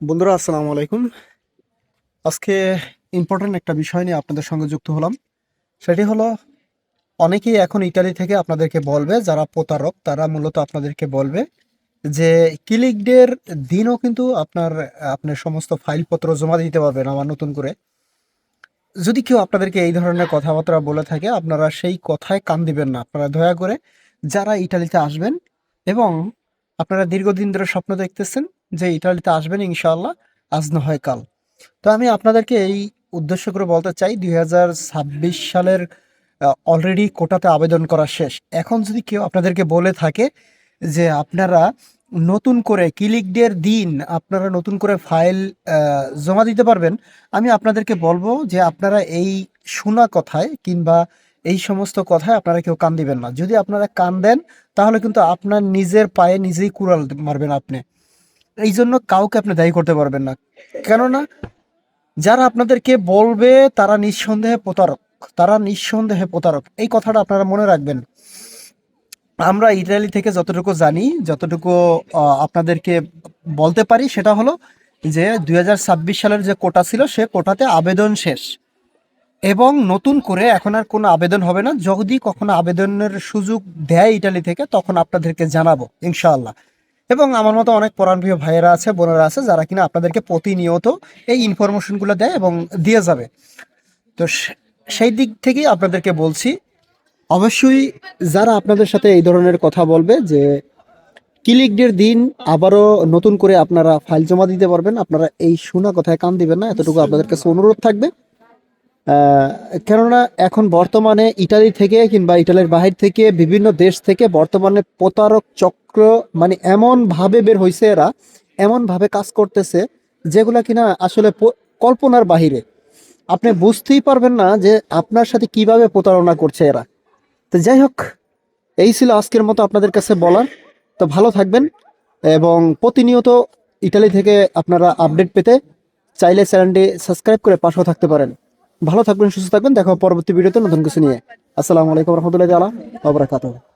বন্ধুরা, আসসালামু আলাইকুম। আজকে ইম্পর্টেন্ট একটা বিষয় নিয়ে আপনাদের সঙ্গে যুক্ত হলাম। সেটি হলো, অনেকেই এখন ইতালি থেকে আপনাদেরকে বলবে, যারা প্রতারক, তারা মূলত আপনাদেরকে বলবে যে ক্লিক ডের দিনও কিন্তু আপনার আপনার সমস্ত ফাইলপত্র জমা দিতে পারবেন আমার নতুন করে। যদি কেউ আপনাদেরকে এই ধরনের কথাবার্তা বলে থাকে, আপনারা সেই কথায় কান দিবেন না। আপনারা দয়া করে যারা ইটালিতে আসবেন এবং আপনারা দীর্ঘদিন ধরে স্বপ্ন দেখতেছেন যে ইটালিতে আসবেন ইনশাআল্লাহ, আজ না হয় কাল। তো আমি আপনাদেরকে এই উদ্দেশ্য করে বলতে চাই, দুই হাজার ছাব্বিশ সালের অলরেডি কোটাতে আবেদন করা শেষ। এখন যদি কেউ আপনাদেরকে বলে থাকে যে আপনারা নতুন করে ক্লিক ডের দিন, আপনারা নতুন করে ফাইল জমা দিতে পারবেন, আমি আপনাদেরকে বলব যে আপনারা এই শোনা কথায় কিংবা এই সমস্ত কথায় আপনারা কেউ কান দিবেন না। যদি আপনারা কান দেন, তাহলে কিন্তু আপনার নিজের পায়ে নিজেই কুড়াল মারবেন আপনি। এই জন্য কাউকে আপনি দায়ী করতে পারবেন না। কেননা, যারা আপনাদেরকে বলবে, তারা নিঃসন্দেহে প্রতারক। তারা নিঃসন্দেহে প্রতারক। এই কথাটা আপনারা মনে রাখবেন। আমরা ইতালি থেকে যতটুকু জানি, যতটুকু আপনাদেরকে বলতে পারি, সেটা হলো যে, দুই হাজার ছাব্বিশ সালের যে কোটা ছিল, সে কোটাতে আবেদন শেষ। এবং নতুন করে এখন আর কোনো আবেদন হবে না। যদি কখনো আবেদনের সুযোগ দেয় ইটালি থেকে, তখন আপনাদেরকে জানাব, ইনশাআল্লাহ। এবং আমার মতো অনেক পরাণপ্রিয় ভাইয়েরা আছে, বোনেরা আছে, যারা কিনা আপনাদেরকে প্রতিনিয়ত এই ইনফরমেশনগুলো দেয় এবং দিয়ে যাবে। তো সেই দিক থেকেই আপনাদেরকে বলছি, অবশ্যই যারা আপনাদের সাথে এই ধরনের কথা বলবে যে ক্লিক ডের দিন আবারও নতুন করে আপনারা ফাইল জমা দিতে পারবেন, আপনারা এই শোনা কথায় কান দিবেন না, এতটুকু আপনাদের কাছে অনুরোধ থাকবে। কেননা এখন বর্তমানে ইটালি থেকে কিংবা ইটালির বাহির থেকে বিভিন্ন দেশ থেকে বর্তমানে প্রতারক চক্র মানে এমন ভাবে বের হয়েছে এরা এমন ভাবে কাজ করতেছে যেগুলা কিনা আসলে কল্পনার বাহিরে। আপনি বুঝতেই পারবেন না যে আপনার সাথে কীভাবে প্রতারণা করছে এরা। তো যাই হোক, এই ছিল আজকের মতো আপনাদের কাছে বলার। তো ভালো থাকবেন এবং প্রতিনিয়ত ইটালি থেকে আপনারা আপডেট পেতে চাইলে চ্যানেলটি সাবস্ক্রাইব করে পাশেও থাকতে পারেন। ভালো থাকবেন সুস্থ থাকবেন দেখো পরবর্তী ভিডিওতে নতুন কিছু নিয়ে। আসসালামু আলাইকুম রহমতুল্লাহ আলা